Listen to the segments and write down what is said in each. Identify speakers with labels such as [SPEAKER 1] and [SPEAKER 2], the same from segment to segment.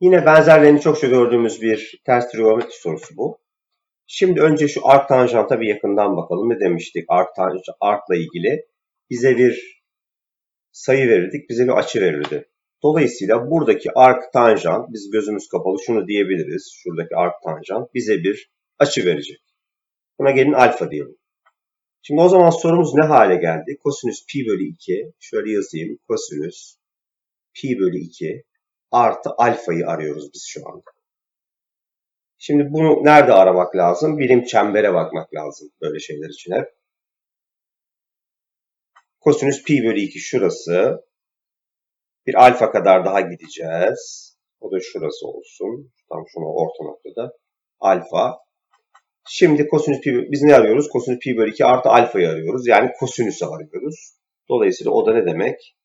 [SPEAKER 1] Yine benzerlerini çokça gördüğümüz bir ters trigonometri sorusu bu. Şimdi önce şu arc tanjanta bir yakından bakalım. Ne demiştik arc, tanj arc'la ilgili? Bize bir sayı verirdik, bize bir açı verirdi. Dolayısıyla buradaki arc tanjant, biz gözümüz kapalı şunu diyebiliriz. Şuradaki arc tanjant bize bir açı verecek. Buna gelin alfa diyelim. Şimdi o zaman sorumuz ne hale geldi? Kosinüs pi bölü 2, şöyle yazayım. Kosinüs pi bölü 2 artı alfayı arıyoruz biz şu anda. Şimdi bunu nerede aramak lazım? Birim çembere bakmak lazım böyle şeyler için hep. Kosinüs pi bölü 2 şurası. Bir alfa kadar daha gideceğiz. O da şurası olsun. Tam şunu orta noktada. Alfa. Şimdi kosinüs pi, biz ne arıyoruz? Kosinüs pi bölü 2 artı alfayı arıyoruz. Yani kosinüsü arıyoruz. Dolayısıyla o da ne demek?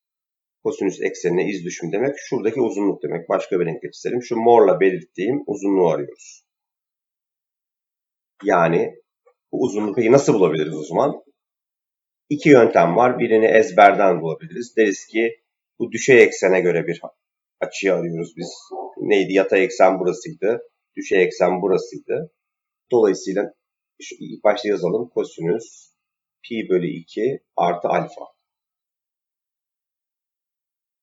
[SPEAKER 1] Kosinüs eksenine iz düşüm demek. Şuradaki uzunluk demek. Başka bir renkle çizelim. Şu morla belirttiğim uzunluğu arıyoruz. Yani bu uzunluğu peki nasıl bulabiliriz o zaman? İki yöntem var. Birini ezberden bulabiliriz. Deriz ki bu düşey eksene göre bir açıyı arıyoruz biz. Neydi? Yatay eksen burasıydı. Düşey eksen burasıydı. Dolayısıyla şu ilk başta yazalım. Kosinüs pi bölü 2 artı alfa.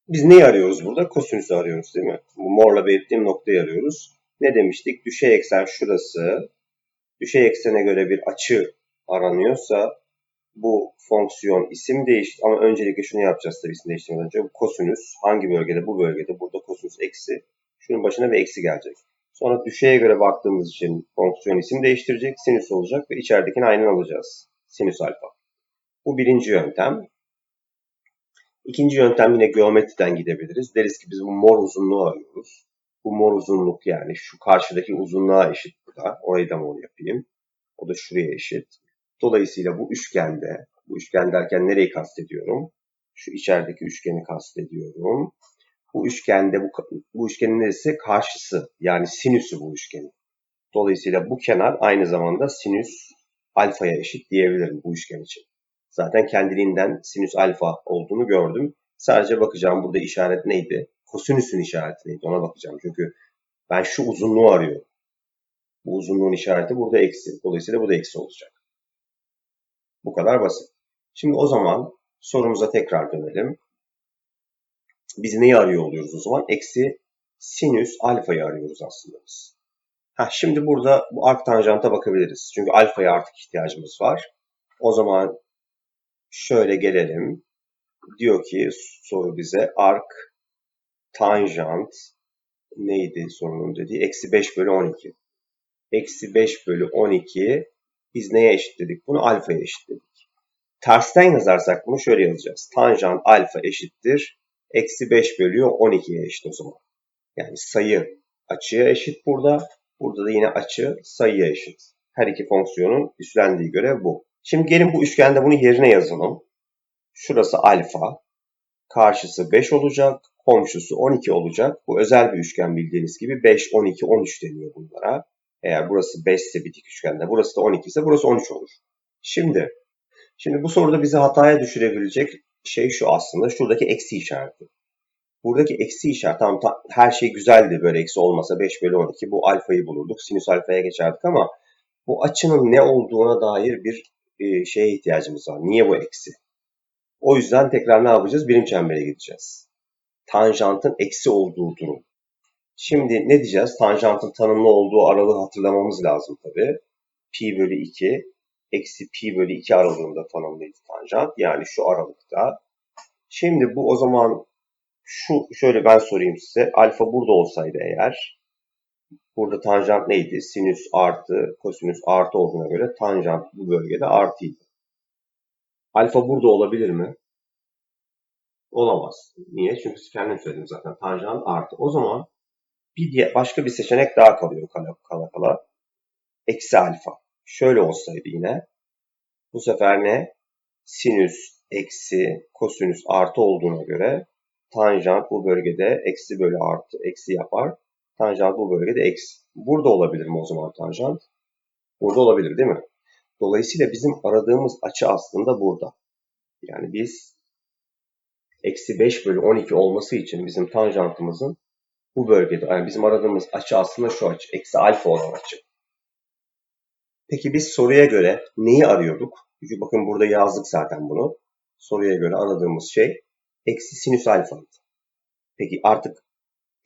[SPEAKER 1] Biz neyi arıyoruz burada? Kosinüsü arıyoruz değil mi? Bu morla belirttiğim noktayı arıyoruz. Ne demiştik? Düşey eksen şurası. Düşey eksene göre bir açı aranıyorsa bu fonksiyon isim değişti. Ama öncelikle şunu yapacağız tabii isim değiştirmeden önce. Bu kosinüs hangi bölgede? Bu bölgede. Burada kosinüs eksi. Şunun başına bir eksi gelecek. Sonra düşeye göre baktığımız için fonksiyon isim değiştirecek. Sinüs olacak ve içeridekini aynen alacağız. Sinüs alfa. Bu birinci yöntem. İkinci yöntem yine geometriden gidebiliriz. Deriz ki biz bu mor uzunluğu arıyoruz. Bu mor uzunluk yani şu karşıdaki uzunluğa eşit burada. Orayı da mor yapayım. O da şuraya eşit. Dolayısıyla bu üçgende, bu üçgen derken nereyi kastediyorum? Şu içerideki üçgeni kastediyorum. Bu üçgende bu, bu üçgenin neresi? Karşısı yani sinüsü bu üçgenin. Dolayısıyla bu kenar aynı zamanda sinüs alfaya eşit diyebilirim bu üçgen için. Zaten kendiliğinden sinüs alfa olduğunu gördüm. Sadece bakacağım burada işaret neydi? Kosinüsün işareti neydi ona bakacağım. Çünkü ben şu uzunluğu arıyorum. Bu uzunluğun işareti burada eksi. Dolayısıyla bu da eksi olacak. Bu kadar basit. Şimdi o zaman sorumuza tekrar dönelim. Biz neyi arıyor oluyoruz o zaman? Eksi sinüs alfayı arıyoruz aslında biz. Heh, şimdi burada bu arc tanjanta bakabiliriz. Çünkü alfaya artık ihtiyacımız var. O zaman şöyle gelelim. Diyor ki soru bize arc tanjant neydi sorunun dediği? Eksi 5 bölü 12. Eksi 5 bölü 12 biz neye eşitledik? Bunu alfaya eşitledik. Tersten yazarsak bunu şöyle yazacağız. Tanjant alfa eşittir. Eksi 5 bölü 12'ye eşit o zaman. Yani sayı açıya eşit burada. Burada da yine açı sayıya eşit. Her iki fonksiyonun üstlendiği görev bu. Şimdi gelin bu üçgende bunu yerine yazalım. Şurası alfa. Karşısı 5 olacak. Komşusu 12 olacak. Bu özel bir üçgen bildiğiniz gibi 5, 12, 13 deniyor bunlara. Eğer burası 5 ise bir dik üçgende, burası da 12 ise burası 13 olur. Şimdi, şimdi bu soruda bizi hataya düşürebilecek şey şu aslında. Şuradaki eksi işareti. Buradaki eksi işaret, tamam tam, her şey güzeldi böyle eksi olmasa 5 bölü 12 bu alfayı bulurduk. Sinüs alfaya geçerdik ama bu açının ne olduğuna dair bir e, şeye ihtiyacımız var. Niye bu eksi? O yüzden tekrar ne yapacağız? Birim çembere gideceğiz. Tanjantın eksi olduğu durum. Şimdi ne diyeceğiz? Tanjantın tanımlı olduğu aralığı hatırlamamız lazım tabi. Pi bölü 2 eksi pi bölü 2 aralığında tanımlıydı tanjant. Yani şu aralıkta. Şimdi bu o zaman şu şöyle ben sorayım size. Alfa burada olsaydı eğer burada tanjant neydi? Sinüs artı kosinüs artı olduğuna göre tanjant bu bölgede artıydı. Alfa burada olabilir mi? Olamaz. Niye? Çünkü kendim söyledim zaten. Tanjant artı. O zaman bir diye başka bir seçenek daha kalıyor kala kala kala. Eksi alfa. Şöyle olsaydı yine. Bu sefer ne? Sinüs eksi kosinüs artı olduğuna göre tanjant bu bölgede eksi bölü artı eksi yapar. Tanjant bu bölgede eksi. Burada olabilir mi o zaman tanjant? Burada olabilir değil mi? Dolayısıyla bizim aradığımız açı aslında burada. Yani biz eksi 5 bölü 12 olması için bizim tanjantımızın Bu bölgede yani bizim aradığımız açı aslında şu açı. Eksi alfa olan açı. Peki biz soruya göre neyi arıyorduk? Çünkü bakın burada yazdık zaten bunu. Soruya göre aradığımız şey eksi sinüs alfa. Peki artık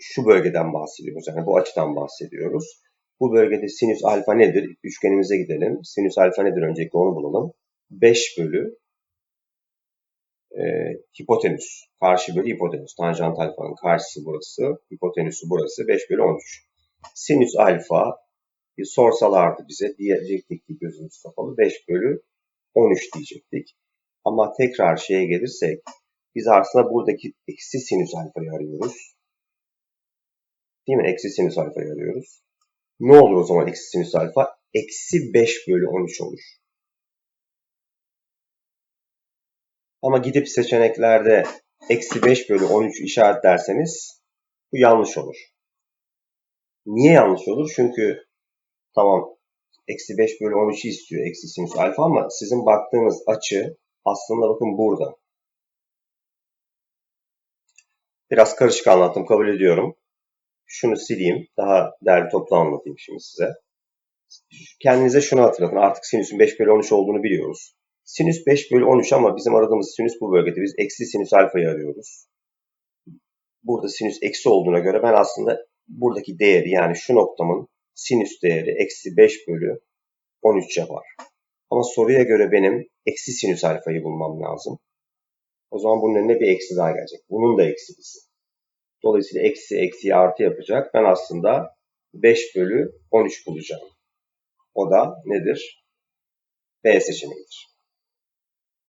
[SPEAKER 1] şu bölgeden bahsediyoruz. Yani bu açıdan bahsediyoruz. Bu bölgede sinüs alfa nedir? Üçgenimize gidelim. Sinüs alfa nedir? Öncelikle onu bulalım. 5 bölü e, hipotenüs. Karşı bölü hipotenüs. Tanjant alfanın karşısı burası. Hipotenüsü burası. 5 bölü 13. Sinüs alfa bir sorsalardı bize diyecektik ki gözümüz kapalı 5 bölü 13 diyecektik. Ama tekrar şeye gelirsek biz aslında buradaki eksi sinüs alfayı arıyoruz. Değil mi? Eksi sinüs alfayı arıyoruz. Ne olur o zaman eksi sinüs alfa? Eksi 5 bölü 13 olur. Ama gidip seçeneklerde eksi 5 bölü 13 işaretlerseniz bu yanlış olur. Niye yanlış olur? Çünkü tamam eksi 5 bölü 13'ü istiyor eksi sinüs alfa ama sizin baktığınız açı aslında bakın burada. Biraz karışık anlattım kabul ediyorum. Şunu sileyim. Daha değerli toplu anlatayım şimdi size. Kendinize şunu hatırlatın. Artık sinüsün 5 bölü 13 olduğunu biliyoruz. Sinüs 5 bölü 13 ama bizim aradığımız sinüs bu bölgede. Biz eksi sinüs alfayı arıyoruz. Burada sinüs eksi olduğuna göre ben aslında buradaki değeri yani şu noktamın sinüs değeri eksi 5 bölü 13 yapar. Ama soruya göre benim eksi sinüs alfayı bulmam lazım. O zaman bunun önüne bir eksi daha gelecek. Bunun da eksisi. Dolayısıyla eksi eksi artı yapacak. Ben aslında 5 bölü 13 bulacağım. O da nedir? B seçeneğidir.